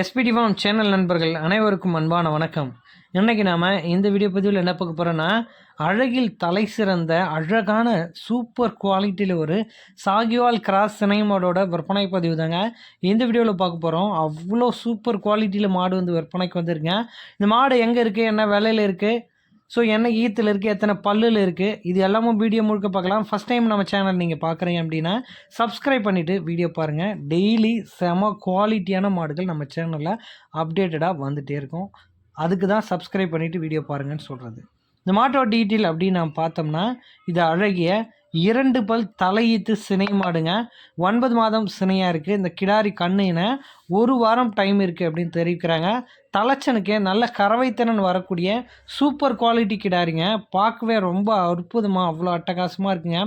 SPD form channel நண்பர்கள் அனைவருக்கும் அன்பான வணக்கம். இன்றைக்கி நாம் இந்த வீடியோ பதிவில் என்ன பார்க்க போகிறோன்னா அழகில் தலை சிறந்த அழகான சூப்பர் குவாலிட்டியில் ஒரு சாகிவால் கிராஸ் சினைமாடோட விற்பனை பதிவு தாங்க. இந்த வீடியோவில் பார்க்க போகிறோம் அவ்வளோ சூப்பர் குவாலிட்டியில் மாடு வந்து விற்பனைக்கு வந்துருங்க இந்த மாடு எங்கே இருக்குது என்ன விலையில் இருக்குது ஸோ என்ன ஈத்தில் இருக்குது எத்தனை பல்லில் இருக்குது இது எல்லாமும் வீடியோ முழுக்க பார்க்கலாம். ஃபஸ்ட் டைம் நம்ம சேனல் நீங்கள் பார்க்குறீங்க அப்படின்னா சப்ஸ்கிரைப் பண்ணிவிட்டு வீடியோ பாருங்கள் டெய்லி செம குவாலிட்டியான மாடுகள் நம்ம சேனலில் அப்டேட்டடாக வந்துகிட்டே இருக்கும். அதுக்கு தான் சப்ஸ்கிரைப் பண்ணிவிட்டு வீடியோ பாருங்கன்னு சொல்கிறது இந்த மாட்டோட டீட்டெயில் அப்படின்னு நாம் பார்த்தோம்னா இது அழகிய இரண்டு பல் தலையீத்து சினை மாடுங்க. ஒன்பது மாதம் சினையாக இருக்குது இந்த கிடாரி கண்ணுன ஒரு வாரம் டைம் இருக்குது அப்படின்னு தெரிவிக்கிறாங்க. தலைச்சனுக்கு நல்ல கறவைத்திறன் வரக்கூடிய சூப்பர் குவாலிட்டி கிடாரிங்க. பார்க்கவே ரொம்ப அற்புதமாக அவ்வளோ அட்டகாசமாக இருக்குங்க.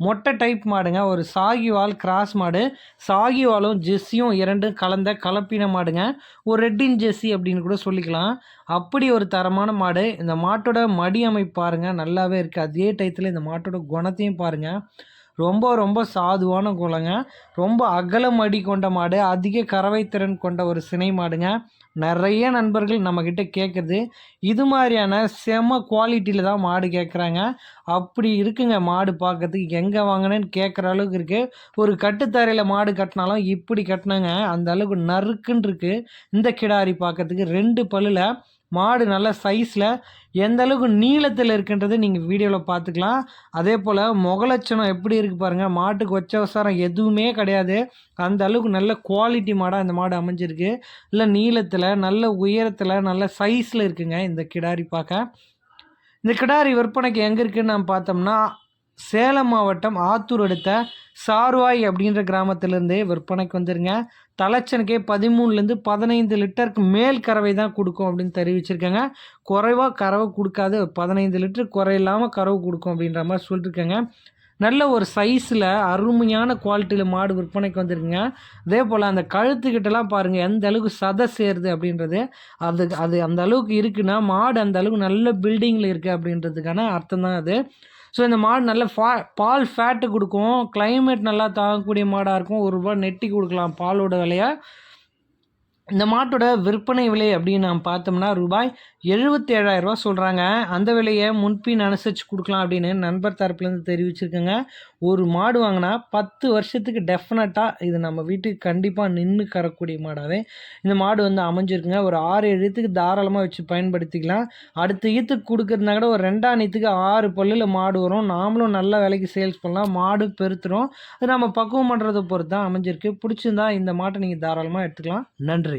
மொட்டை டைப் மாடுங்க. ஒரு சாகிவால் கிராஸ் மாடு. சாகிவாலும் ஜெஸ்ஸியும் இரண்டும் கலந்த கலப்பின மாடுங்க. ஒரு ரெட்டின் ஜெஸ்ஸி அப்படின்னு கூட சொல்லிக்கலாம். அப்படி ஒரு தரமான மாடு. இந்த மாட்டோட மடி அமைப்பு பாருங்கள் நல்லாவே இருக்குது அதே டயத்தில் இந்த மாட்டோட குணத்தையும் பாருங்கள் ரொம்ப ரொம்ப சாதுவான குளங்க ரொம்ப அகலம் அடி கொண்ட மாடு அதிக கறவைத்திறன் கொண்ட ஒரு சினை மாடுங்க. நிறைய நண்பர்கள் நம்மக்கிட்ட கேட்குறது இது மாதிரியான செம குவாலிட்டியில் தான் மாடு கேட்குறாங்க அப்படி இருக்குங்க மாடு பார்க்கறதுக்கு எங்கே வாங்கினேன்னு கேட்குற அளவுக்கு இருக்குது ஒரு கட்டுத்தரையில் மாடு கட்டினாலும் இப்படி கட்டினாங்க. அந்த அளவுக்கு நறுக்குன்னு இருக்குது இந்த கிடாரி பார்க்கறதுக்கு ரெண்டு பல்லில் மாடு நல்ல சைஸில் எந்த அளவுக்கு நீளத்தில் இருக்குன்றது நீங்கள் வீடியோவில் பார்த்துக்கலாம் அதே போல் முகலட்சணம் எப்படி இருக்குது பாருங்கள் மாட்டுக்கு வச்ச வசாரம் எதுவுமே கிடையாது. அந்த அளவுக்கு நல்ல குவாலிட்டி மாடாக இந்த மாடு அமைஞ்சிருக்கு. இல்லை நீளத்தில் நல்ல உயரத்தில் நல்ல சைஸில் இருக்குங்க இந்த கிடாரி பார்க்க இந்த கிடாரி விற்பனைக்கு எங்கே இருக்குன்னு நம்ம பார்த்தோம்னா சேலம் மாவட்டம் ஆத்தூர் அடுத்த சார்வாய் அப்படின்ற கிராமத்திலேருந்து விற்பனைக்கு வந்துருங்க. தலைச்சனுக்கே பதிமூணுலேருந்து பதினைந்து லிட்டருக்கு மேல் கறவை தான் கொடுக்கும் அப்படின்னு தெரிவிச்சிருக்காங்க. குறைவாக கறவை கொடுக்காது. பதினைந்து லிட்டர் குறையில்லாமல் கறவை கொடுக்கும் அப்படின்ற மாதிரி சொல்லியிருக்காங்க நல்ல ஒரு சைஸில் அருமையான குவாலிட்டியில் மாடு விற்பனைக்கு வந்துருக்குங்க. அதே போல் அந்த கழுத்துக்கிட்டலாம் பாருங்கள் எந்த அளவுக்கு சதை சேருது அப்படின்றது. அது அது அந்த அளவுக்கு இருக்குன்னா மாடு அந்த அளவுக்கு நல்ல பில்டிங்கில் இருக்குது அப்படின்றதுக்கான அர்த்தம் தான் அது. ஸோ இந்த மாடு நல்ல ஃபா பால் ஃபேட்டு கொடுக்கும். கிளைமேட் நல்லா தாங்கக்கூடிய மாடாக இருக்கும். ஒரு ரூபா நெட்டி கொடுக்கலாம். பாலோட விலையை. இந்த மாட்டோட விற்பனை விலை அப்படின்னு நாம் பார்த்தோம்னா ரூபாய் எழுபத்தி ஏழாயிரரூபா சொல்கிறாங்க அந்த விலையை முன்பின் அனுசரித்து கொடுக்கலாம் அப்படின்னு நண்பர் தரப்புலேருந்து தெரிவிச்சிருக்கேங்க. ஒரு மாடு வாங்கினா பத்து வருஷத்துக்கு டெஃபினட்டாக இது நம்ம வீட்டுக்கு கண்டிப்பாக நின்று கரக்கூடிய மாடாகவே இந்த மாடு வந்து அமைஞ்சிருக்குங்க. ஒரு ஆறு ஏழு ஈத்துக்கு தாராளமாக வச்சு பயன்படுத்திக்கலாம். அடுத்த ஈத்துக்கு கொடுக்குறதுனா கூட ஒரு ரெண்டாம் ஈத்துக்கு ஆறு பல்லில் மாடு வரும். நாமளும் நல்ல விலைக்கு சேல்ஸ் பண்ணலாம். மாடு பெருத்துரும். அது நம்ம பக்குவம் பண்ணுறதை பொறுத்து தான் அமைஞ்சிருக்கு. பிடிச்சிருந்தா இந்த மாட்டை நீங்கள் தாராளமாக எடுத்துக்கலாம். நன்றி.